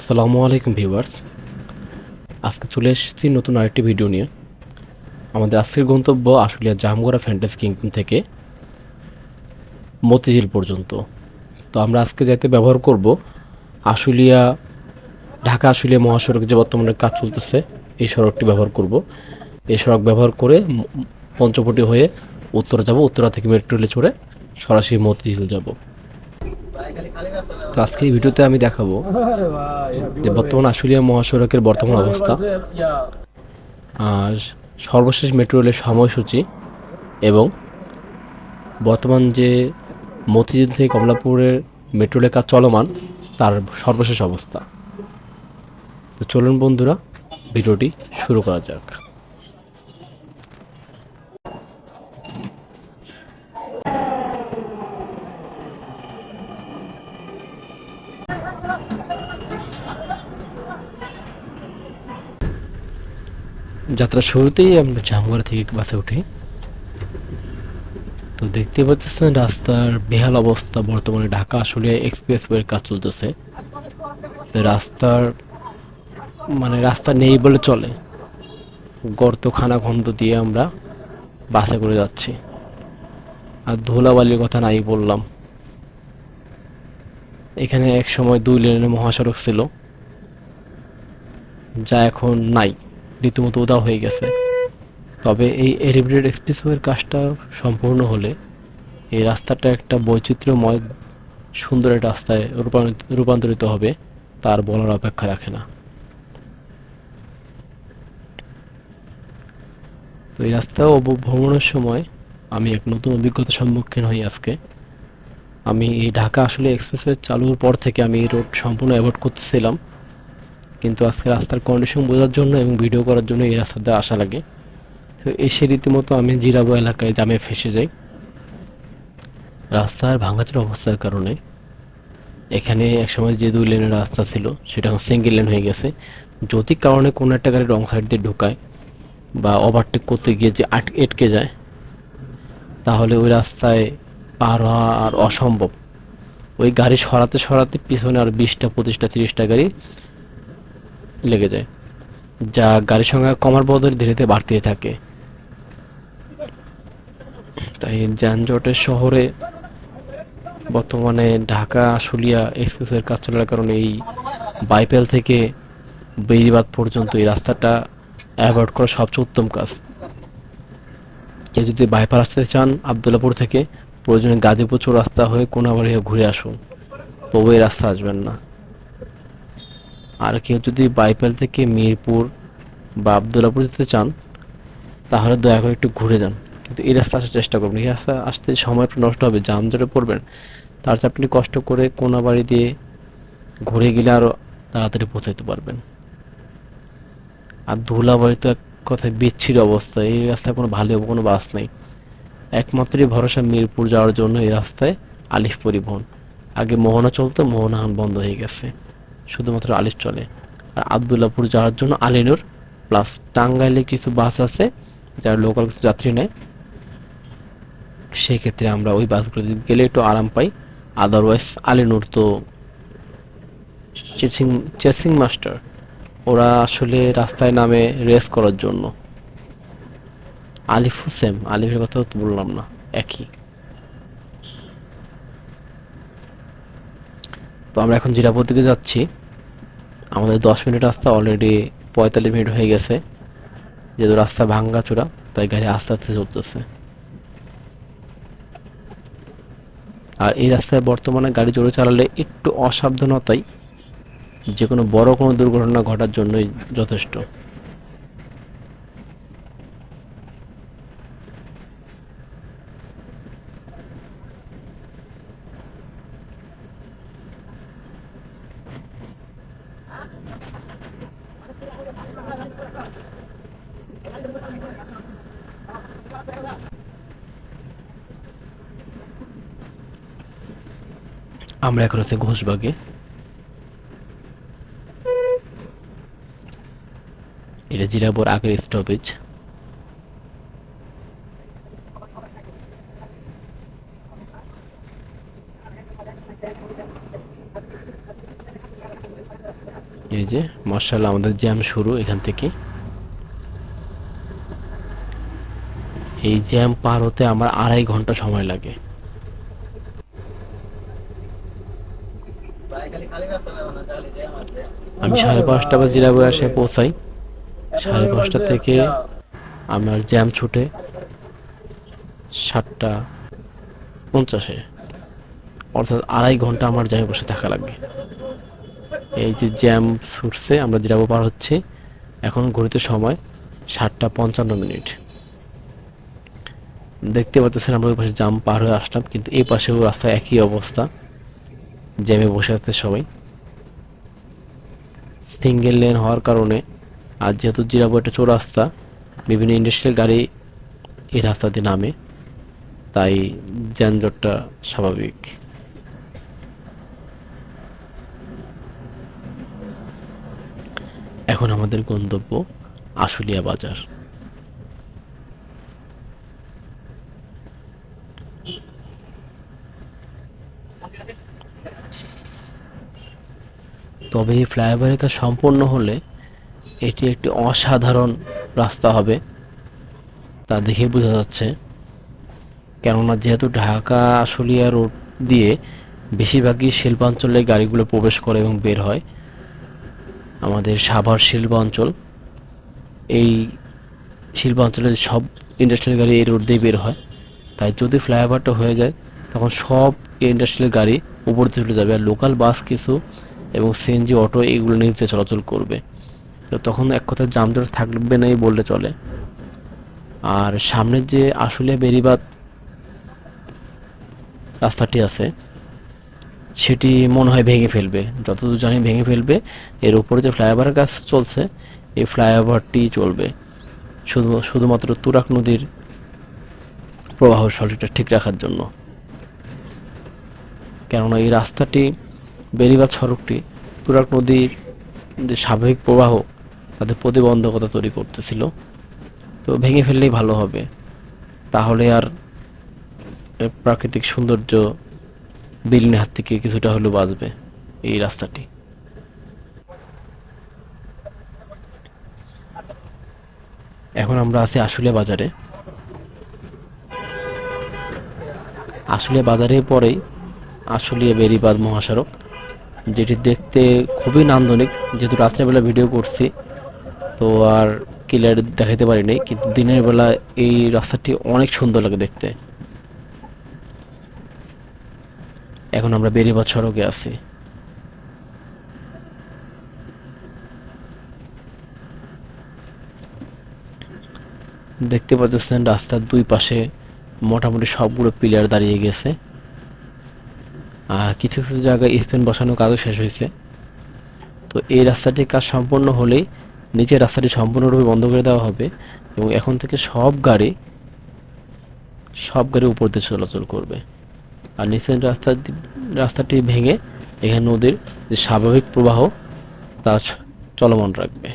আসসালামু আলাইকুম ভিউয়ার্স। আজকে চলে এসেছি নতুন আরেকটি ভিডিও নিয়ে। আমাদের আজকের গন্তব্য আশুলিয়া জামগড়া ফ্যান্টাসি কিংডম থেকে মতিঝিল পর্যন্ত। তো আমরা আজকে যাইতে ব্যবহার করব আশুলিয়া, ঢাকা আশুলিয়া মহাসড়ক যে বর্তমানে কাজ চলতেছে, এই সড়কটি ব্যবহার করব। এই সড়ক ব্যবহার করে পঞ্চপটি হয়ে উত্তরা যাব, উত্তরা থেকে মেট্রো রেলে চড়ে সরাসরি মতিঝিল যাব। তো আজকে এই ভিডিওতে আমি দেখাবো যে বর্তমান আশুলিয়া মহাসড়কের বর্তমান অবস্থা। আর সর্বশেষ মেট্রো রেলের সময়সূচি এবং বর্তমান যে মতিঝিল থেকে কমলাপুরের মেট্রো রেলের কাজ চলমান, তার সর্বশেষ অবস্থা। তো চলুন বন্ধুরা, ভিডিওটি শুরু করা যাক। যাত্রা শুরুতেই আমরা জামগড়া থেকে বাসে উঠি। তো দেখতে পাচ্ছেন রাস্তার বেহাল অবস্থা, বর্তমানে ঢাকা আশুলিয়া এক্সপ্রেসওয়ের কাজ চলতেছে। রাস্তার মানে রাস্তা নেই বলে চলে। গর্ত খানা খন্দ দিয়ে আমরা বাসে করে যাচ্ছি। আর ধুলাবালির কথা নাই বললাম। এখানে এক সময় দুই লেনের মহাসড়ক ছিল। যা এখন নাই। রীতিমতো উদাও হয়ে গেছে। তবে এই এলিভেটেড এক্সপ্রেসওয়ের কাজটা সম্পূর্ণ হলে এই রাস্তাটা একটা বৈচিত্র্যময়, সুন্দর একটা রাস্তায় রূপান্তরিত হবে তার বলার অপেক্ষা রাখে না। তো এই রাস্তা ভ্রমণের সময় আমি এক নতুন অভিজ্ঞতার সম্মুখীন হই আজকে। আমি এই ঢাকা আসলে এক্সপ্রেসওয়ে চালুর পর থেকে আমি এই রোড সম্পূর্ণ অ্যাভয়েড করতেছিলাম। কিন্তু আজকে রাস্তার কন্ডিশন বোঝার জন্য এবং ভিডিও করার জন্য এই রাস্তাতে আসা লাগে। তো এসে রীতিমতো আমি জিরাবো এলাকায় জামে ফেসে যাই। রাস্তার ভাঙাচোর অবস্থার কারণে এখানে একসময় যে দুই লেনের রাস্তা ছিল, সেটা এখন সিঙ্গেল লেন হয়ে গেছে। যদি কারণে কোনো একটা গাড়ি রং সাইড দিয়ে ঢুকায় বা ওভারটেক করতে গিয়ে যে আট এটকে যায়, তাহলে ওই রাস্তায় পার হওয়া আর অসম্ভব। ওই গাড়ি সরাতে সরাতে পিছনে আর বিশটা, পঁচিশটা, তিরিশটা গাড়ি লেগে যায়, যা গাড়ির সংখ্যা কমার বদলে ধীরে ধীরে বাড়তেই থাকে। তাই যানজটের শহরে বর্তমানে ঢাকা, আশুলিয়া এক্সপ্রেসের কাজ চলার কারণে এই বাইপেল থেকে বেরিবাদ পর্যন্ত এই রাস্তাটা অ্যাভয়েড করা সবচেয়ে উত্তম কাজ। কেউ যদি বাইপাস আসতে চান আবদুল্লাপুর থেকে, প্রয়োজনে গাজীপুর রাস্তা হয়ে কোনাবাড়ি হয়ে ঘুরে আসুন। তবু এই রাস্তা আসবেন না। আর কেউ যদি বাইপাল থেকে মিরপুর বা আবদুল্লাপুর যেতে চান, তাহলে দয়া করে একটু ঘুরে যান। কিন্তু এই রাস্তা আসার চেষ্টা করবেন। এই রাস্তা আসতে সময় নষ্ট হবে জাম জটে পড়বেন। তার চেয়ে আপনি কষ্ট করে কোনাবাড়ি দিয়ে ঘুরে গেলে আরও তাড়াতাড়ি পৌঁছাতে পারবেন। আর ধুলাবাড়ি তো এক কথায় বিচ্ছির অবস্থা। এই রাস্তায় কোনো ভালো কোনো বাস নেই। একমাত্রই ভরসা মিরপুর যাওয়ার জন্য এই রাস্তায় আলিফ পরিবহন। আগে মোহনা চলতো, মোহনা বন্ধ হয়ে গেছে। শুধুমাত্র আলিফ চলে। আর আবদুল্লাপুর যাওয়ার জন্য আলিনুর প্লাস টাঙ্গাইলে কিছু বাস আছে, যারা লোকাল কিছু যাত্রী নেয়। সেক্ষেত্রে আমরা ওই বাসগুলো গেলে একটু আরাম পাই। আদারওয়াইজ আলিনুর তো চেসিং চেসিং মাস্টার ওরা আসলে রাস্তায় নামে রেস করার জন্য। আলিফ সেম আলিফের কথা তো বললাম না, একই। তো আমরা এখন জিরাপুর দিকে যাচ্ছি। আমাদের দশ মিনিট রাস্তা অলরেডি পঁয়তাল্লিশ মিনিট হয়ে গেছে। যেহেতু রাস্তা ভাঙ্গা চূড়া তাই গাড়ি আস্তে আস্তে চলতেছে। আর এই রাস্তায় বর্তমানে গাড়ি জোরে চালালে একটু অসাবধানতাই যে কোনো বড় কোনো দুর্ঘটনা ঘটার জন্যই যথেষ্ট। আমরা এখন হচ্ছে ঘোষবাগে। এটা জিরাবোর আগের স্টপেজ এই যে মার্শাল আমাদের জ্যাম শুরু এখান থেকে। এই জ্যাম পার হতে আমার আড়াই ঘণ্টা সময় লাগে। আমি সাড়ে পাঁচটা বা জিরাবো এসে পৌঁছাই। সাড়ে পাঁচটা থেকে আমার জ্যাম ছুটে সাতটা পঞ্চাশে। অর্থাৎ আড়াই ঘণ্টা আমার জ্যামে বসে থাকা লাগবে। এই যে জ্যাম ছুটছে, আমরা জিরাবো পার হচ্ছে এখন ঘড়িতে সময় সাতটা পঞ্চান্ন মিনিট। দেখতে পাচ্ছেন আমরা ওই পাশে জাম পার হয়ে আসলাম, কিন্তু এই পাশেও রাস্তায় একই অবস্থা, জ্যামে বসে আছে সবাই। সিঙ্গেল লেন হওয়ার কারণে আর যেহেতু জিরাবো একটা চৌরাস্তা, বিভিন্ন ইন্ডাস্ট্রিয়াল গাড়ি এই রাস্তা দিয়ে নামে, তাই যানজটটা স্বাভাবিক। এখন আমাদের গন্তব্য আশুলিয়া বাজার। তবে এই ফ্লাইওভারের কাজ সম্পূর্ণ হলে এটি একটি অসাধারণ রাস্তা হবে, তা দেখে বোঝা যাচ্ছে। কেননা যেহেতু ঢাকা আশুলিয়া রোড দিয়ে বেশিরভাগই শিল্পাঞ্চলে গাড়িগুলো প্রবেশ করে এবং বের হয়, আমাদের সাভার শিল্পাঞ্চল, এই শিল্পাঞ্চলের সব ইন্ডাস্ট্রিয়াল গাড়ি এই রোড দিয়ে বের হয়। তাই যদি ফ্লাইওভারটা হয়ে যায়, তখন সব ইন্ডাস্ট্রিয়াল গাড়ি উপর চলে যাবে। আর লোকাল বাস কিছু এবং সিএনজি, অটো এইগুলো নিতে চলাচল করবে। তো তখন এক কথায় যানজট থাকবে নাই বললে চলে। আর সামনের যে আসলে বেরিবাদ রাস্তাটি আছে, সেটি মনে হয় ভেঙে ফেলবে। যতদূর জানি ভেঙে ফেলবে। এর উপরে যে ফ্লাইওভারের কাজ চলছে, এই ফ্লাইওভারটি চলবে। শুধু, শুধুমাত্র তুরাক নদীর প্রবাহ সঠিকটা ঠিক রাখার জন্য। কেননা এই রাস্তাটি বেরিবাদ সড়কটি তুরাক নদীর যে স্বাভাবিক প্রবাহ, তাদের প্রতিবন্ধকতা তৈরি করতেছিল। তো ভেঙে ফেললেই ভালো হবে। তাহলে আর প্রাকৃতিক সৌন্দর্য বিলীনের হাত থেকে কিছুটা হলেও বাঁচবে এই রাস্তাটি। এখন আমরা আছি আশুলিয়া বাজারে। আশুলিয়া বাজারে পরেই আশুলিয়া বেরিবাদ মহাসড়ক। যেটি দেখতে খুবই নান্দনিক, যেহেতু রাত্রেবেলা ভিডিও করছি, তো আর ক্লিয়ার দেখাতে পারিনি কিন্তু দিনের বেলা এই রাস্তাটি অনেক সুন্দর লাগে দেখতে। এখন আমরা বেরিবাদ সড়কে আছি। দেখতে পাচ্ছেন রাস্তার দুই পাশে মোটামুটি সবগুলো পিলার দাঁড়িয়ে গেছে। কিছু কিছু জায়গায় স্পেন বসানোর কাজও শেষ হয়েছে। তো এই রাস্তাটির কাজ সম্পূর্ণ হলেই নিচের রাস্তাটি সম্পূর্ণরূপে বন্ধ করে দেওয়া হবে এবং এখন থেকে সব গাড়ি সব গাড়ি উপর দিয়ে চলাচল করবে। আর নিচের রাস্তা, রাস্তাটি ভেঙে এখানে নদীর যে স্বাভাবিক প্রবাহ, তা চলমান রাখবে।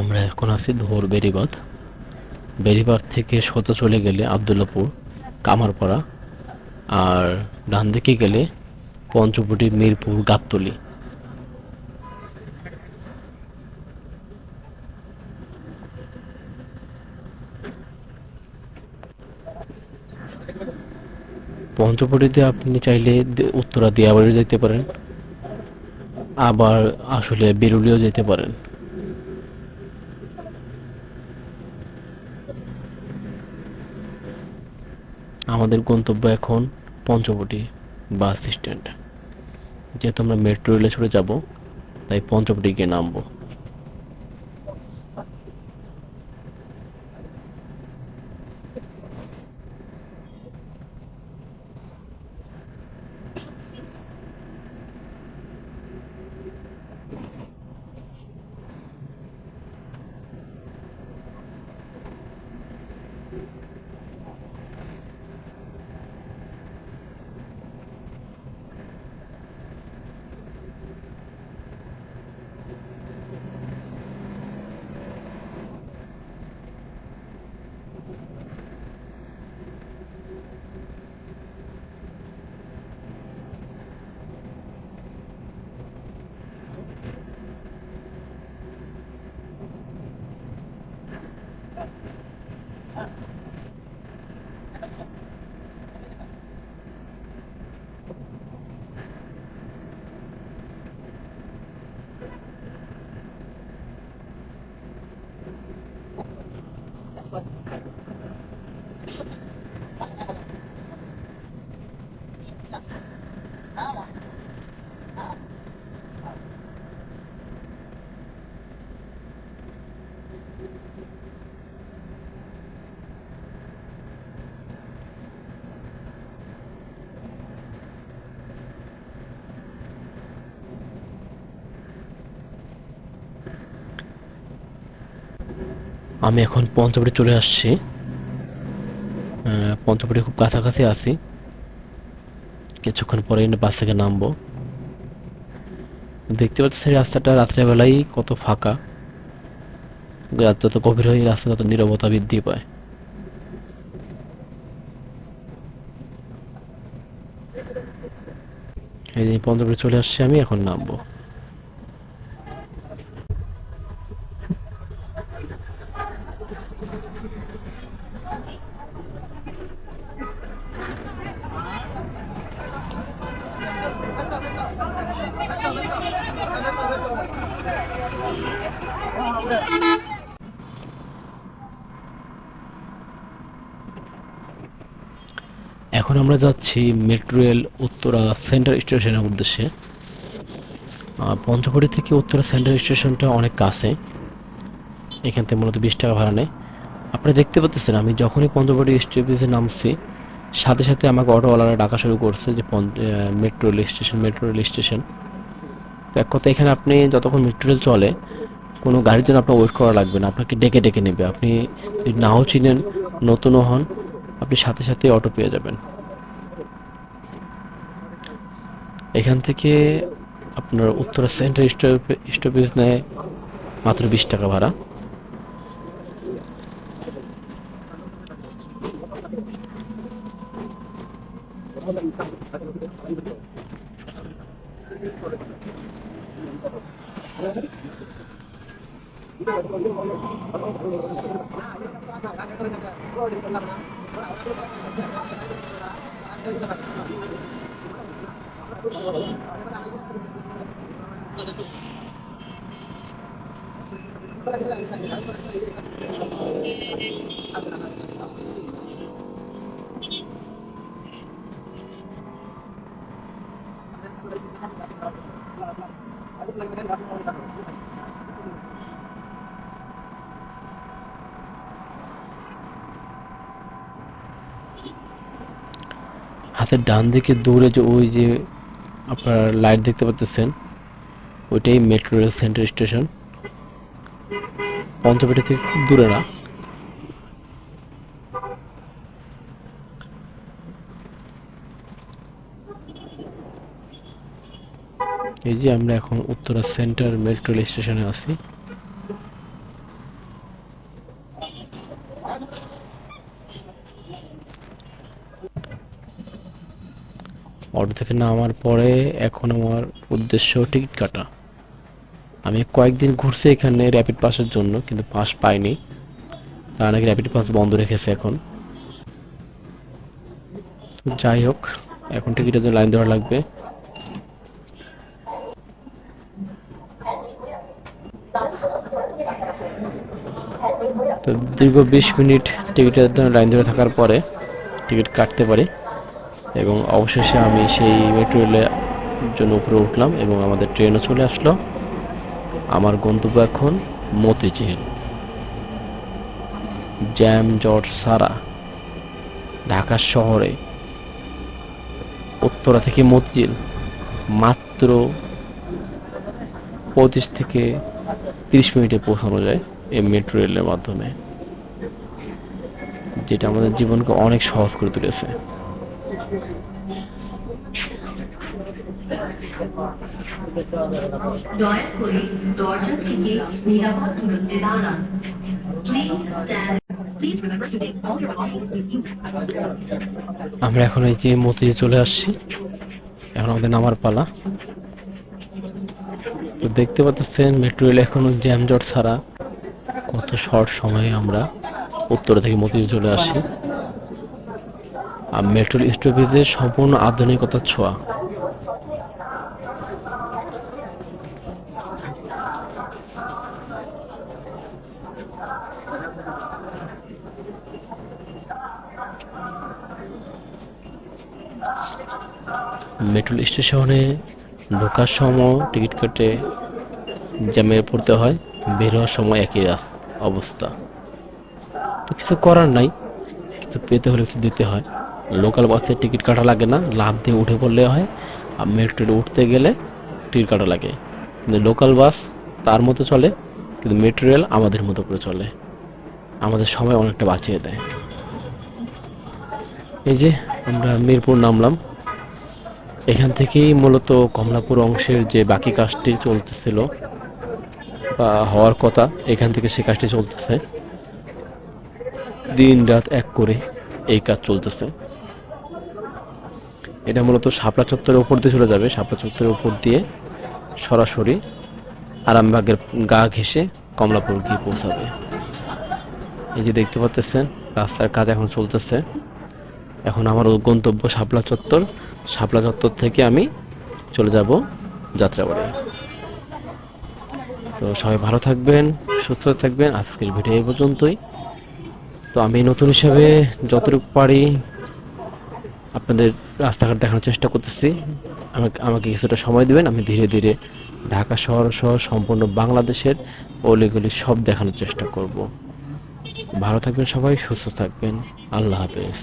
আমরা এখন আছি ধোর বেরিবাদ বেরিবাদ থেকে সোজা চলে গেলে আবদুল্লাপুর, কামারপাড়া আর ডান দিকে গেলে পঞ্চবটি মিরপুর, গাবতলি। পঞ্চবটিতে আপনি চাইলে উত্তরা দিয়াবাড়ি যেতে পারেন, আবার আসলে বেরুলিও যেতে পারেন। আমাদের গন্তব্য এখন পঞ্চবটি বাস স্ট্যান্ড। যেহেতু আমরা মেট্রো রেলে ছুটে যাব, তাই পঞ্চবটি গিয়ে নামবো। আমি এখন পঞ্চবটি চলে আসছি। পঞ্চবটি খুব কাছাকাছি আছি। কিছুক্ষণ পরে বাস থেকে নামবো। দেখতে পাচ্ছি সেই রাস্তাটা রাত্রেবেলায় কত ফাঁকা। রাত যত গভীর হয় রাস্তা তত নীরবতা বৃদ্ধি পায়। এই যে পঞ্চবটি চলে আসছি, আমি এখন নামবো এখন আমরা যাচ্ছি মেট্রো রেল উত্তরা সেন্টার স্টেশনের উদ্দেশ্যে। পঞ্চবটি থেকে উত্তরা সেন্টার স্টেশনটা অনেক কাছে। এখান থেকে মূলত বিশ টাকা ভাড়া নেয়। আপনারা দেখতে পাচ্ছেন, আমি যখনই পঞ্চবটি স্টেশনে নামছি, সাথে সাথে আমাকে অটোওয়ালারা ডাকা শুরু করছে যে metro rail station metro rail station এক কথা, এখানে আপনি যতক্ষণ মেট্রো রেল চলে, কোনো গাড়ির জন্য আপনার ওয়েট করা লাগবে না। আপনাকে ডেকে ডেকে নেবে। আপনি যদি নাও চিনেন, নতুনও হন, আপনি সাথে সাথে অটো পেয়ে যাবেন। এখান থেকে আপনার উত্তরা সেন্টার স্টপেজ নেয় মাত্র বিশ টাকা ভাড়া। হাতের ডান দিকে দূরে যে ওই যে আপনার লাইট দেখতে পাচ্ছেন ওইটাই metro rail center station Panchpeta থেকে খুব দূরে না। এই যে আমরা এখন উত্তরা সেন্টার মেট্রো রেল স্টেশনে আছি। অটো থেকে নামার পরে এখন আমার উদ্দেশ্য টিকিট কাটা। আমি কয়েকদিন ঘুরছি এখানে র্যাপিড পাসের জন্য, কিন্তু পাস পাইনি। তারা নাকি র্যাপিড পাস বন্ধ রেখেছে এখন। যাই হোক, এখন টিকিটের জন্য লাইন ধরা লাগবে। তো দীর্ঘ বিশ মিনিট টিকিটের জন্য লাইন ধরে থাকার পরে টিকিট কাটতে পারি। এবং অবশেষে আমি সেই মেট্রো রেলের জন্য উপরে উঠলাম এবং আমাদের ট্রেনও চলে আসলো। আমার গন্তব্য এখন মতিঝিল। জ্যাম, জট, সারা ঢাকা শহরে। উত্তরা থেকে মতিঝিল মাত্র পঁচিশ থেকে তিরিশ মিনিটে পৌঁছানো যায় এই মেট্রো রেলের মাধ্যমে, যেটা আমাদের জীবনকে অনেক সহজ করে তুলেছে। দয়া করে দরজা থেকে নিরাপদ দূরত্বে দাঁড়ান। আমরা এখন এই যে মতিঝিল চলে আসছি। এখন আমাদের নামার পালা। তো দেখতে পাচ্ছেন মেট্রো রেল এখনও জ্যাম জট ছাড়া কত শর্ট সময়ে আমরা উত্তরা থেকে মতিঝিল চলে আসি। আর মেট্রো রেল স্টপেজে সম্পূর্ণ আধুনিকতার ছোঁয়া। মেট্রো রেল স্টেশনে ঢোকার সময় টিকিট কেটে জ্যামে পড়তে হয়, বের হওয়ার সময় একই অবস্থা। তো কিছু করার নাই, কিন্তু পেতে হলে কিছু দিতে হয়। লোকাল বাসে টিকিট কাটা লাগে না লাভ দিয়ে উঠে পড়লে হয়, আর মেট্রো রেলে উঠতে গেলে টিকিট কাটা লাগে। কিন্তু লোকাল বাস তার মতো চলে, কিন্তু মেট্রো রেল আমাদের মতো করে চলে। আমাদের সময় অনেকটা বাঁচিয়ে দেয়। এই যে আমরা মিরপুর নামলাম। এখান থেকেই মূলত কমলাপুর অংশের যে বাকি কাজটি চলতেছিল বা হওয়ার কথা, এখান থেকে সে কাজটি চলতেছে। দিন রাত এক করে এই কাজ চলতেছে। এটা মূলত শাপলা চত্বরের উপর দিয়ে চলে যাবে। শাপলা চত্বরের উপর দিয়ে সরাসরি আরামবাগের গা ঘেঁষে কমলাপুর গিয়ে পৌঁছাবে। এই যে দেখতে পাচ্ছেন, রাস্তার কাজ এখন চলতেছে। এখন আমার গন্তব্য শাপলা চত্বর। শাপলা চত্বর থেকে আমি চলে যাব যাত্রাবাড়ি। তো সবাই ভালো থাকবেন, সুস্থ থাকবেন। আজকের ভিডিও এই পর্যন্তই। তো আমি নতুন হিসাবে যতটুকু পারি আপনাদের রাস্তাঘাট দেখানোর চেষ্টা করতেছি। আমাকে আমাকে কিছুটা সময় দিবেন, আমি ধীরে ধীরে ঢাকা শহর সহ সম্পূর্ণ বাংলাদেশের অলিগলি সব দেখানোর চেষ্টা করব। ভালো থাকবেন সবাই, সুস্থ থাকবেন। আল্লাহ হাফেজ।